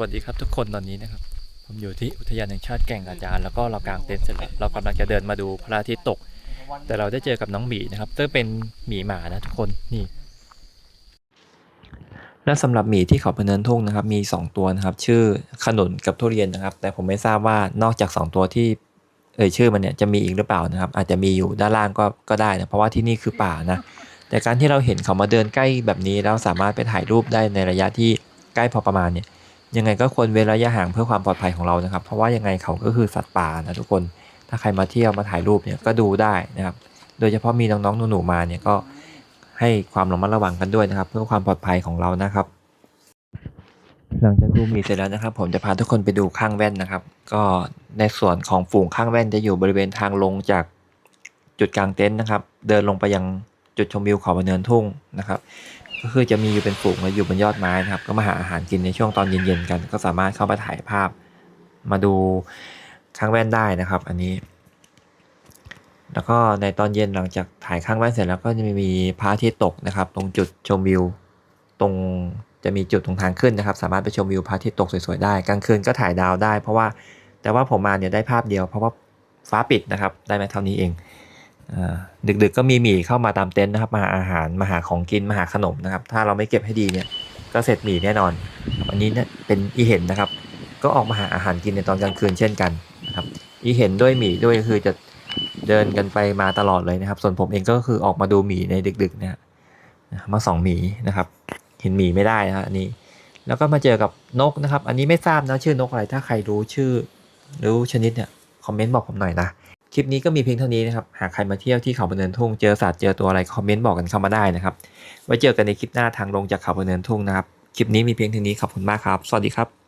วัสดีครับทุกคนตอนนี้นะครับ ผมอยู่ที่อุทยานแห่งชาติแก่งกระจานแล้วก็เรากางเต็นท์เสร็จแล้วเรากำลังจะเดินมาดูพระอาทิตย์ตก แต่เราได้เจอกับน้องหมีนะครับซึ่งเป็นหมีหมานะทุกคนนี่ และสำหรับหมีที่เขาพะเนินทุ่งนะครับ มี 2 ตัวนะครับ ชื่อขนุนกับทุเรียนนะครับ แต่ผมไม่ทราบว่านอกจาก 2 ตัวที่เอ่ยชื่อมันเนี่ยจะมีอีกหรือเปล่านะครับ อาจจะมีอยู่ด้านล่างก็ก็ได้นะเพราะว่าที่นี่คือป่านะแต่การที่เราเห็นเขามาเดินใกล้แบบนี้แล้วสามารถไปถ่ายรูปได้ในระยะที่ใกล้พอประมาณเนี่ย ยังไงก็ควรเว้นระยะห่างเพื่อความปลอดภัยของเรานะครับ เพราะว่ายังไงเขาก็คือสัตว์ป่านะทุกคน ถ้าใครมาเที่ยวมาถ่ายรูปเนี่ยก็ดูได้นะครับ โดยเฉพาะมีน้องๆหนูๆมาเนี่ยก็ให้ความระมัดระวังกันด้วยนะครับ เพื่อความปลอดภัยของเรานะครับ หลังจากดูมีเสร็จแล้วนะครับ ผมจะพาทุกคนไปดูข้างแว่นนะครับ ก็ในส่วนของฝูงข้างแว่นจะอยู่บริเวณทางลงจากจุดกลางเต็นท์นะครับ เดินลงไปยังจุดชมวิวเขาบนเนินทุ่งนะครับ ก็คือจะมีอยู่เป็นฝูงมาอยู่บนยอดไม้นะครับ ก็มาหาอาหารกินในช่วงตอนเย็นๆกัน ก็สามารถเข้ามาถ่ายภาพ มาดูข้างแว่นได้นะครับ อันนี้ แล้วก็ในตอนเย็นหลังจากถ่ายข้างแว่นเสร็จแล้วก็จะมีพระอาทิตย์ตกนะครับ ตรงจุดชมวิว ตรงจะมีจุดตรงทางขึ้นนะครับ สามารถไปชมวิวพระอาทิตย์ตกสวยๆได้กลางคืนก็ถ่ายดาวได้ เพราะว่าแต่ว่าผมมาเนี่ยได้ภาพเดียว เพราะว่าฟ้าปิดนะครับ ได้มาเท่านี้เอง ดึกๆก็มีหมีเข้ามาตามเต็นท์นะครับมาหาอาหารมาหาของกินมาหาขนมนะครับ ถ้าเราไม่เก็บให้ดีเนี่ยก็เสร็จหมีแน่นอน อันนี้เนี่ยเป็นอีเห็นนะครับ ก็ออกมาหาอาหารกินในตอนกลางคืนเช่นกันนะครับ อีเห็นด้วยหมีด้วยคือจะเดินกันไปมาตลอดเลยนะครับ ส่วนผมเองก็คือออกมาดูหมีในดึกๆเนะฮะมาสองหมีนะครับเห็นหมีไม่ได้นะอันนี้แล้วก็มาเจอกับนกนะครับ อันนี้ไม่ทราบนะชื่อนกอะไร ถ้าใครรู้ชื่อ รู้ชนิดเนี่ยคอมเมนต์บอกผมหน่อยนะ คลิปนี้ก็มีเพียงเท่านี้นะครับ หากใครมาเที่ยวที่เขาพะเนินทุ่งเจอสัตว์เจอตัวอะไรคอมเมนต์บอกกันเข้ามาได้นะครับ ไว้เจอกันในคลิปหน้าทางลงจากเขาพะเนินทุ่งนะครับ คลิปนี้มีเพียงเท่านี้ขอบคุณมากครับ สวัสดีครับ